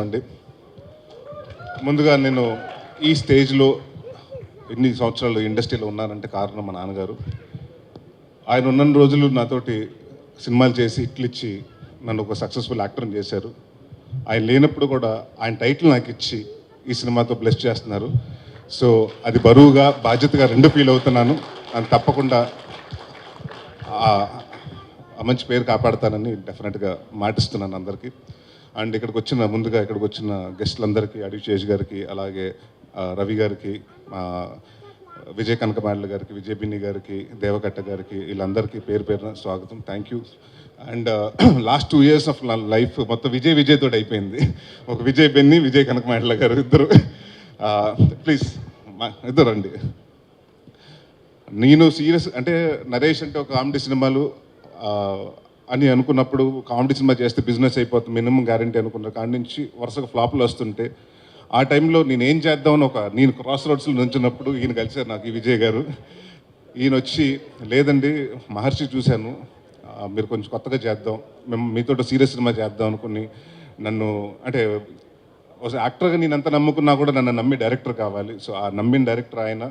అండి. ముందుగా నేను ఈ స్టేజ్లో ఎన్ని సంవత్సరాలు ఇండస్ట్రీలో ఉన్నానంటే కారణం మా నాన్నగారు. ఆయన ఉన్న రోజులు నాతోటి సినిమాలు చేసి ఇట్లిచ్చి నన్ను ఒక సక్సెస్ఫుల్ యాక్టర్ని చేశారు. ఆయన లేనప్పుడు కూడా ఆయన టైటిల్ నాకు ఇచ్చి ఈ సినిమాతో బ్లెస్ చేస్తున్నారు. సో అది బరువుగా బాధ్యతగా రెండు ఫీల్ అవుతున్నాను. అని తప్పకుండా ఆ మంచి పేరు కాపాడతానని డెఫినెట్గా మాటిస్తున్నాను అందరికీ. అండ్ ఇక్కడికి వచ్చిన ముందుగా ఇక్కడికి వచ్చిన గెస్టులందరికీ అడిచేష్ గారికి అలాగే రవి గారికి ఆ, విజయ్ కనకమాండ్ల గారికి విజయ్ బిన్ని గారికి దేవకట్ట గారికి వీళ్ళందరికీ పేరు పేరున స్వాగతం. Thank you and last two years of life మొత్తం విజయ్ విజయ్ తోటి అయిపోయింది. ఒక విజయ్ బెన్ని విజయ్ కనకమాండ్ల గారు ఇద్దరు. ప్లీజ్ ఇద్దరు అండి నేను సీరియస్ అంటే నరేష్ అంటే ఒక కామెడీ సినిమాలు అని అనుకున్నప్పుడు కామెడీ సినిమా చేస్తే బిజినెస్ అయిపోతుంది మినిమం గ్యారంటీ అనుకున్న కాడి నుంచి వరుసగా ఫ్లాప్లు వస్తుంటే ఆ టైంలో నేను ఏం చేద్దామని ఒక నేను క్రాస్ రోడ్స్లో నుంచినప్పుడు ఈయన కలిశారు నాకు ఈ విజయ్ గారు. ఈయన వచ్చి లేదండి మహర్షి చూశాను మీరు కొంచెం కొత్తగా చేద్దాం మేము మీతో సీరియస్ సినిమా చేద్దాం అనుకుని నన్ను అంటే ఒక యాక్టర్గా నేను ఎంత నమ్ముకున్నా కూడా నన్ను నమ్మి డైరెక్టర్ కావాలి. సో ఆ నమ్మిన డైరెక్టర్ ఆయన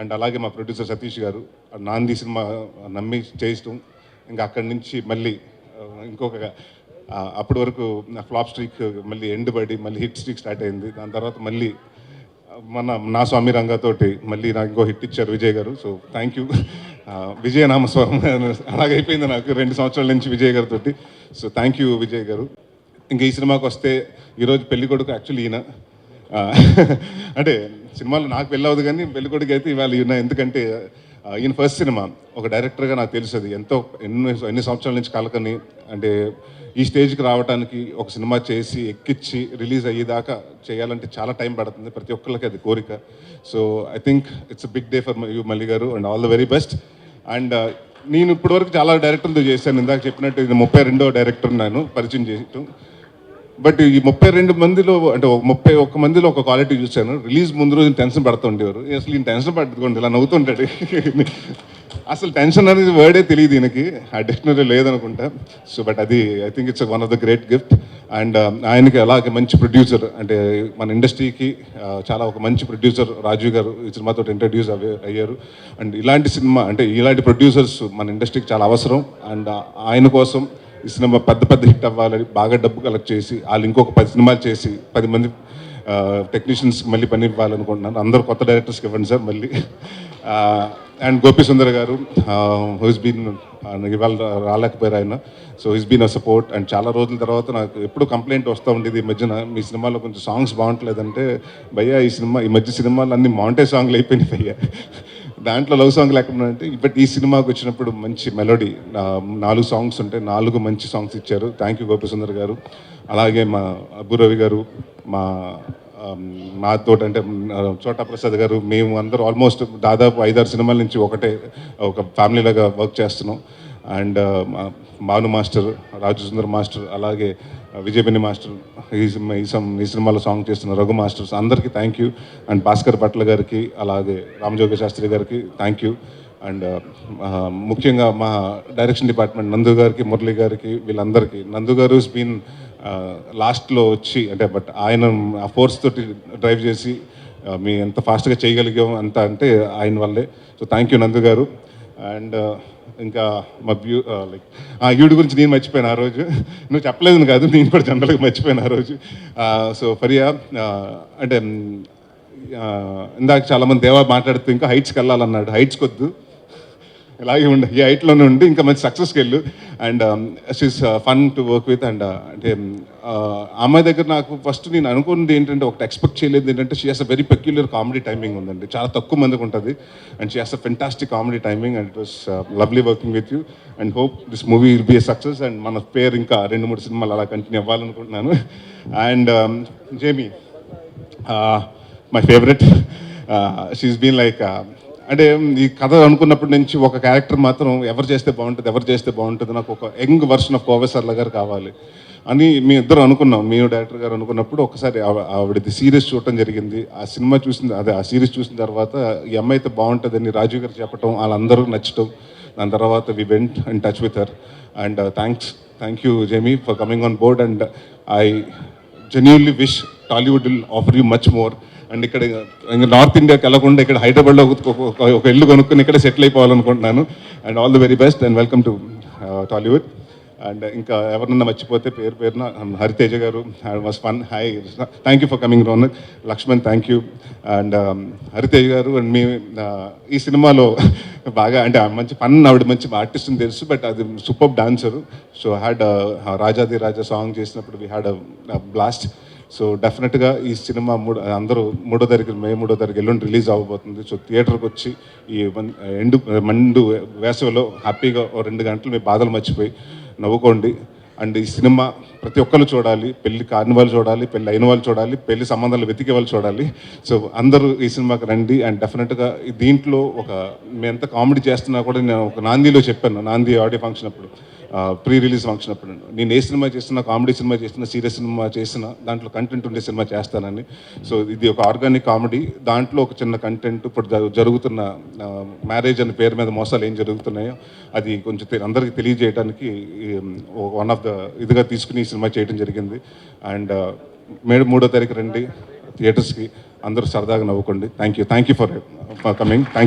అండ్ అలాగే మా ప్రొడ్యూసర్ సతీష్ గారు నాంది సినిమా నమ్మి చేయిస్తాం. ఇంకా అక్కడి నుంచి మళ్ళీ ఇంకొక అప్పటి వరకు నా ఫ్లాప్ స్ట్రీక్ మళ్ళీ ఎండ్ పడి మళ్ళీ హిట్ స్ట్రీక్ స్టార్ట్ అయింది. దాని తర్వాత మళ్ళీ మన నా స్వామి రంగతోటి మళ్ళీ నాకు ఇంకో హిట్ ఇచ్చారు విజయ్ గారు. సో థ్యాంక్ యూ విజయ నామస్వరం అలాగైపోయింది నాకు రెండు సంవత్సరాల నుంచి విజయ్ గారితో సో థ్యాంక్ యూ విజయ్ గారు. ఇంకా ఈ సినిమాకి వస్తే ఈరోజు పెళ్ళి కొడుకు యాక్చువల్లీ ఈయన. అంటే సినిమాలో నాకు పెళ్ళి అవ్వదు కానీ పెళ్ళి కొడుకు అయితే ఇవాళ ఈయన. ఎందుకంటే ఈయన ఫస్ట్ సినిమా ఒక డైరెక్టర్గా నాకు తెలుసు ఎంతో ఎన్నో ఎన్ని సంవత్సరాల నుంచి కలకని అంటే ఈ స్టేజ్కి రావడానికి ఒక సినిమా చేసి ఎక్కిచ్చి రిలీజ్ అయ్యేదాకా చేయాలంటే చాలా టైం పడుతుంది ప్రతి ఒక్కరికి అది కోరిక. So I think it's big day for you Malli గారు and all the very best and నేను ఇప్పటివరకు చాలా డైరెక్టర్లతో చేశాను. ఇందాక చెప్పినట్టు ఇది ముప్పై రెండో డైరెక్టర్ నేను పరిచయం చేయటం బట్ ఈ ముప్పై రెండు మందిలో అంటే ఒక ముప్పై ఒక్క మందిలో ఒక క్వాలిటీ చూశాను రిలీజ్ ముందు రోజు టెన్షన్ పడుతుండేవారు అసలు ఈయన టెన్షన్ పట్టుకోండి ఇలా నవ్వుతుంటాడు. అసలు టెన్షన్ అనేది వర్డే తెలియదు ఈయనకి. ఆ డిక్షనరీ లేదనుకుంటా. సో బట్ అది I think it's one of the great gift and ఆయనకి అలాగే మంచి ప్రొడ్యూసర్ అంటే మన ఇండస్ట్రీకి చాలా ఒక మంచి ప్రొడ్యూసర్ రాజు గారు ఈ సినిమాతో ఇంట్రడ్యూస్ అయ్యారు. అండ్ ఇలాంటి సినిమా అంటే ఇలాంటి ప్రొడ్యూసర్స్ మన ఇండస్ట్రీకి చాలా అవసరం. అండ్ ఆయన కోసం ఈ సినిమా పెద్ద పెద్ద హిట్ అవ్వాలని బాగా డబ్బు కలెక్ట్ చేసి వాళ్ళు ఇంకొక పది సినిమాలు చేసి పది మంది టెక్నీషియన్స్ మళ్ళీ పని ఇవ్వాలనుకుంటున్నాను. అందరూ కొత్త డైరెక్టర్స్కి ఇవ్వండి సార్ మళ్ళీ. అండ్ గోపి సుందర్ గారు హూస్ బీన్ ఇవాళ రాలేకపోయారు ఆయన. So his been a support and చాలా రోజుల తర్వాత నాకు ఎప్పుడు కంప్లైంట్ వస్తూ ఉండేది ఈ మధ్యన మీ సినిమాలో కొంచెం సాంగ్స్ బాగుంటలేదంటే భయ్యా ఈ సినిమా ఈ మధ్య సినిమాలు అన్ని మాంటే సాంగ్లు అయిపోయినాయి భయ్యా. దాంట్లో లవ్ సాంగ్ లేకుండా అంటే బట్ ఈ సినిమాకి వచ్చినప్పుడు మంచి మెలోడీ నాలుగు సాంగ్స్ ఉంటాయి నాలుగు మంచి సాంగ్స్ ఇచ్చారు. థ్యాంక్ యూ గోపిసుందర్ గారు. అలాగే మా అబ్బురవి గారు మా మాతో అంటే చోటా ప్రసాద్ గారు మేము అందరూ ఆల్మోస్ట్ దాదాపు ఐదారు సినిమాల నుంచి ఒకటే ఒక ఫ్యామిలీలాగా వర్క్ చేస్తున్నాం. And Bhanu master Raju Sundar master అలాగే విజయబిని మాస్టర్ ఈ ఈ సం- ఈ సినిమాలో సాంగ్ చేస్తున్న రఘు మాస్టర్స్ అందరికీ thank you and Bhaskarabhatla గారికి అలాగే రామజోగ శాస్త్రి గారికి థ్యాంక్ యూ అండ్ ముఖ్యంగా మా డైరెక్షన్ డిపార్ట్మెంట్ నందు గారికి మురళి గారికి వీళ్ళందరికీ. నందు గారు బీన్ లాస్ట్లో వచ్చి అంటే బట్ ఆయన ఆ ఫోర్స్ తోటి డ్రైవ్ చేసి మీ ఎంత ఫాస్ట్గా చేయగలిగాం అంత అంటే ఆయన వల్లే. సో థ్యాంక్ యూ నందు గారు. అండ్ ఇంకా మా బ్యూ లైక్ ఆ ఈవిడ గురించి నేను మర్చిపోయాను ఆ రోజు. నువ్వు చెప్పలేదు కాదు నేను కూడా జనరల్గా మర్చిపోయాను ఆ రోజు. సో ఫరియా అంటే ఇందాక చాలామంది దేవా మాట్లాడుతూ ఇంకా హైట్స్కి వెళ్ళాలన్నాడు. హైట్స్కి వద్దు ఇలాగే ఉండి. ఈ హైట్లోనే ఉండి ఇంకా మంచి సక్సెస్కి వెళ్ళు. And she's fun to work with and uh, అంటే um, uh, అమ్మాయి దగ్గర నాకు ఫస్ట్ నేను అనుకున్నది ఏంటంటే ఒకటి ఎక్స్పెక్ట్ చేయలేదు. ఏంటంటే she has a very peculiar comedy timing ఉందండి. చాలా తక్కువ మందికి ఉంటుంది. And she has a fantastic comedy timing and it was lovely working with you and hope this movie will be a success and మన పేరు ఇంకా రెండు మూడు సినిమాలు అలా continue అవ్వాలనుకుంటున్నాను. And Jamie my favourite she's been like అంటే ఈ కథ అనుకున్నప్పటి నుంచి ఒక క్యారెక్టర్ మాత్రం ఎవరు చేస్తే బాగుంటుంది ఎవరు చేస్తే బాగుంటుంది నాకు ఒక యంగ్ వర్షన్ ఆఫ్ కోవేశ్వర్ల గారు కావాలి అని మీ ఇద్దరు అనుకున్నాం. మీ డైరెక్టర్ గారు అనుకున్నప్పుడు ఒకసారి ఆవిడది సీరియస్ చూడటం జరిగింది. ఆ సినిమా చూసిన అదే ఆ సిరీస్ చూసిన తర్వాత ఈ అమ్మాయి అయితే బాగుంటుందని రాజు గారు చెప్పటం వాళ్ళందరూ నచ్చటం. దాని తర్వాత we went and touch with her and thanks thank you Jamie for coming on board and I genuinely wish Tollywood will offer you much more and ఇక్కడ ఇంకా నార్త్ ఇండియాకి వెళ్ళకుండా ఇక్కడ హైదరాబాద్లో ఒక- ఇల్లు కొనుక్కుని ఇక్కడ settle అయిపోవాలనుకుంటున్నాను. And all the very best and welcome to Tollywood. And ఇంకా ఎవరన్నా మర్చిపోతే పేరు పేరున హరితేజ గారు was fun. Hi thank you for coming Ronak Lakshman thank you. And Haritheja గారు అండ్ మీ ఈ సినిమాలో బాగా అంటే మంచి ఫన్ ఆవిడ మంచి ఆర్టిస్ట్ అని తెలుసు బట్ అది super dancer. So had Rajadhi Raja song చేసినప్పుడు వీ హ్యాడ్ బ్లాస్ట్. సో డెఫినెట్గా ఈ సినిమా మూడు అందరూ మూడో తారీఖు మే మూడో తారీఖు ఎల్లుండి రిలీజ్ అవ్వబోతుంది సో థియేటర్కి వచ్చి ఈ ఎండు మండు వేసవిలో హ్యాపీగా ఓ రెండు గంటలు మీ బాధలు మర్చిపోయి నవ్వుకోండి. అండ్ ఈ సినిమా ప్రతి ఒక్కరు చూడాలి పెళ్ళి కాని వాళ్ళు చూడాలి పెళ్ళి అయిన వాళ్ళు చూడాలి పెళ్ళి సంబంధాలు వెతికే వాళ్ళు చూడాలి. సో అందరూ ఈ సినిమాకి రండి. అండ్ డెఫినెట్గా దీంట్లో ఒక మేము ఎంత కామెడీ చేస్తున్నా కూడా నేను ఒక నాందిలో చెప్పాను నాంది ఆడియో ఫంక్షన్ అప్పుడు. ప్రీ రిలీజ్ ఫంక్షన్ అప్పుడు నేను. ఏ సినిమా చేస్తున్నా కామెడీ సినిమా చేస్తున్నా సీరియస్ సినిమా చేసిన దాంట్లో కంటెంట్ ఉండే సినిమా చేస్తానని. సో ఇది ఒక ఆర్గానిక్ కామెడీ దాంట్లో ఒక చిన్న కంటెంట్ ఇప్పుడు జరుగుతున్న మ్యారేజ్ అనే పేరు మీద మోసాలు ఏం జరుగుతున్నాయో అది కొంచెం అందరికీ తెలియజేయడానికి వన్ ఆఫ్ ద ఇదిగా తీసుకుని ఈ సినిమా చేయడం జరిగింది. అండ్ మే మూడో తారీఖు రండి థియేటర్స్కి అందరూ సరదాగా నవ్వుకోండి. Thank you thank you for coming thank